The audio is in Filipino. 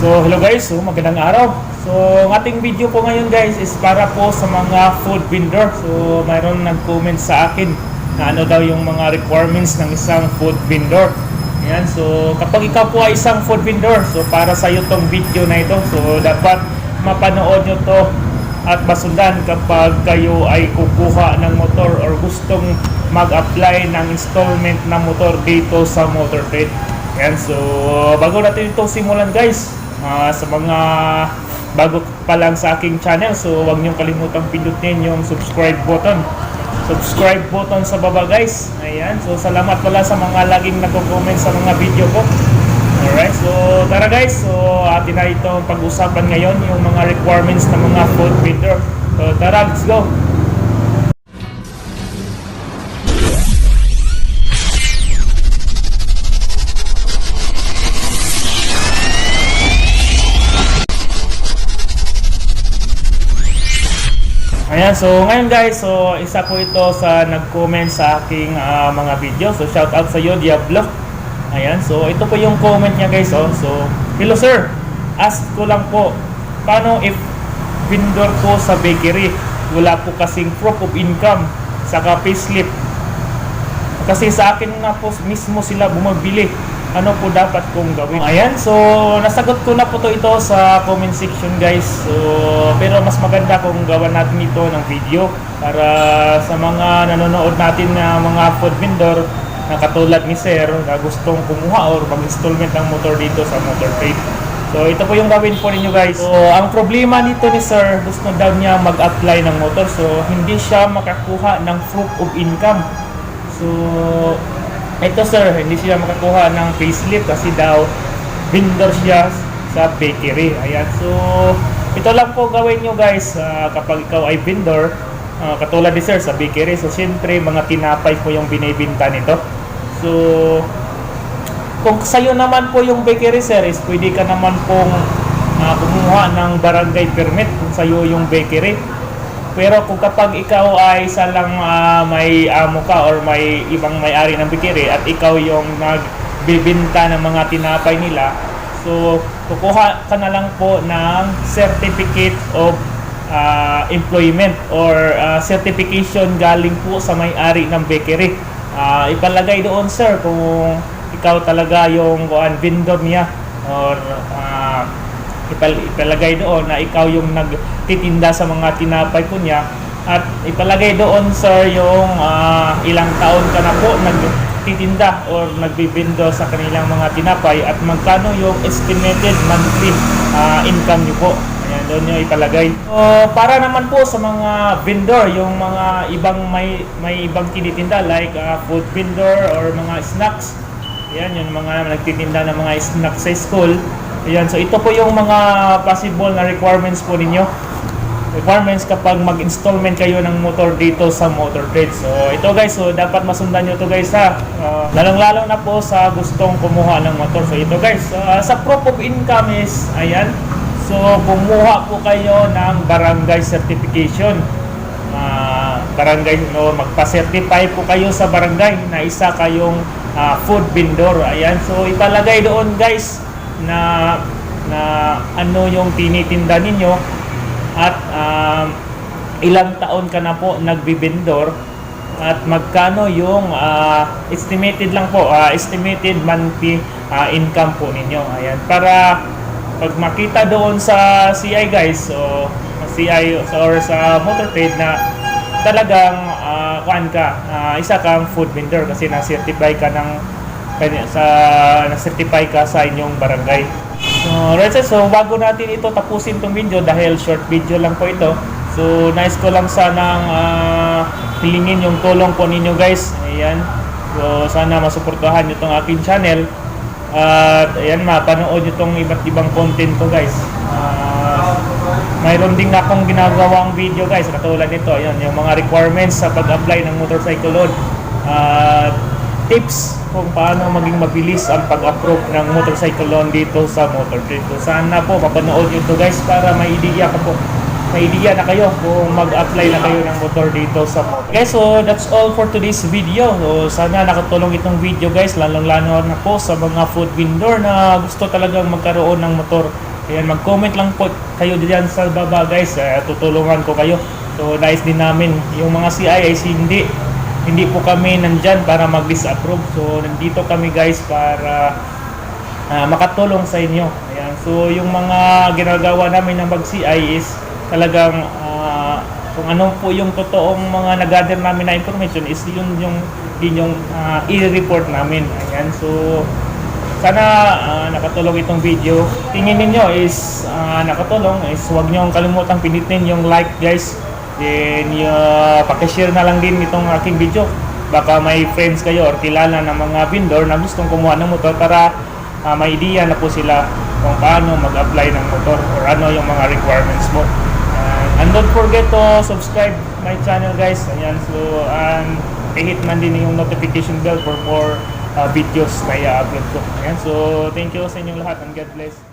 So hello guys, so magandang araw. So ang ating video po ngayon guys is para po sa mga food vendor. So mayroon nag-comment sa akin na ano daw yung mga requirements ng isang food vendor. Ayan, so kapag ikaw po ay isang food vendor, so para sa iyo tong video na ito. So dapat mapanood nyo to at masundan kapag kayo ay kukuha ng motor or gustong mag-apply ng installment na motor dito sa motor trade. Yan, so bago natin ito simulan guys, ah, sa mga bago pa lang sa aking channel, so huwag niyong kalimutang pindutin yung subscribe button. Subscribe button sa baba guys. Ayan, so salamat pala sa mga laging nagko-comment sa mga video ko. Alright, so tara guys, so atin na itong pag-usapan ngayon yung mga requirements ng mga food vendor. So tara, let's go! Ayan, so ngayon guys, so isa po ito sa nag-comment sa aking ah, mga video. So shout out sa iyo, Diablo. Ayan, so ito po yung comment niya guys. Oh. So, hello sir, ask ko lang po, paano if vendor po sa bakery, wala po kasing proof of income, saka payslip. Kasi sa akin na po mismo sila bumabili. Ano po dapat kong gawin? Ayan, so nasagot ko na po to ito sa comment section guys. So, pero mas maganda kung gawan natin ito ng video para sa mga nanonood natin na mga food vendor na katulad ni Sir na gustong kumuha or mag-installment ng motor dito sa motor trade. So ito po yung gawin po ninyo guys. So ang problema nito ni Sir, gusto daw niya mag-apply ng motor. So hindi siya makakuha ng proof of income. So ito sir, hindi siya makakuha ng payslip kasi daw vendor siya sa bakery. Ayan. So ito lang po gawin nyo guys ah, kapag ikaw ay vendor ah, katulad ni sir sa bakery. So syempre mga tinapay po yung binibinta nito. So kung sa'yo naman po yung bakery sir pwede ka naman pong ah, kumuha ng barangay permit kung sa'yo yung bakery. Pero kung kapag ikaw ay salang ah, may amo ka or may ibang may-ari ng bakery at ikaw yung nagbibinta ng mga tinapay nila, so kukuha ka na lang po ng certificate of ah, employment or ah, certification galing po sa may-ari ng bakery. Ah, ipalagay doon sir kung ikaw talaga yung kuan vendor niya or ipal ipalagay doon na ikaw yung nagtitinda sa mga tinapay po niya at ipalagay doon sir yung ah, ilang taon ka na po nagtitinda or nagbibendo sa kanilang mga tinapay at magkano yung estimated monthly ah, income niyo po. Ayan, doon nyo ipalagay. So, para naman po sa mga vendor, yung mga ibang may may ibang tinitinda like ah, food vendor or mga snacks, yan, yung mga nagtitinda ng mga snacks sa school. Ayan, so ito po yung mga possible na requirements po ninyo. Requirements kapag mag-installment kayo ng motor dito sa motor trade. So ito guys, so dapat masundan nyo to guys ha. Uh, lalong-lalo na po sa gustong kumuha ng motor. So ito guys, uh, sa proof of income is, ayan. So kumuha po kayo ng barangay certification. Ah, barangay no magpa-certify po kayo sa barangay na isa kayong ah, food vendor. Ayan. So ipalagay doon guys na na ano yung tinitinda ninyo at um, ilang taon ka na po nagbibendor at magkano yung ah, estimated lang po ah, estimated monthly ah, income po ninyo? Ayan. Para pag makita doon sa CI guys so CI or sa motor na talagang uh, kuan ka ah, isa kang food vendor kasi na-certify ka ng sa na-certify ka sa inyong barangay. So, right sir, so bago natin ito tapusin tong video dahil short video lang po ito. So, nice ko lang sanang ah, hilingin yung tulong po ninyo guys. Ayan. So, sana masuportahan nyo tong aking channel. At ayan, mapanood nyo tong iba't ibang content ko guys. Ah, mayroon din akong ginagawang video guys katulad nito yan yung mga requirements sa pag-apply ng motorcycle load at tips kung paano maging mabilis ang pag-approve ng motorcycle loan dito sa motor trade so sana po mapanood nyo to guys para may idea ka po may idea na kayo kung mag-apply na kayo ng motor dito sa motor. Guys, so that's all for today's video. So, sana nakatulong itong video guys, lalong-lalo na po sa mga food vendor na gusto talagang magkaroon ng motor. Ayan, mag-comment lang po kayo diyan sa baba guys, eh, tutulungan ko kayo. So, nice din namin. Yung mga CIIs, hindi hindi po kami nandyan para mag-disapprove. So, nandito kami guys para ah, makatulong sa inyo. Ayan. So, yung mga ginagawa namin ng mag-CI is talagang ah, kung ano po yung totoong mga nag-gather namin na information is yun yung yun yung ah, i-report namin. Ayan. So, sana ah, nakatulong itong video. Tingin ninyo is ah, nakatulong is huwag niyo kalimutang pinitin yung like guys. Then uh, pakishare na lang din itong aking video. Baka may friends kayo or kilala ng mga vendor na gustong kumuha ng motor para ah, may idea na po sila kung paano mag-apply ng motor or ano yung mga requirements mo. And, and don't forget to subscribe my channel guys. Ayan, so and i-hit man din yung notification bell for more uh, videos na i-upload ko. Ayan, so thank you sa inyong lahat and God bless.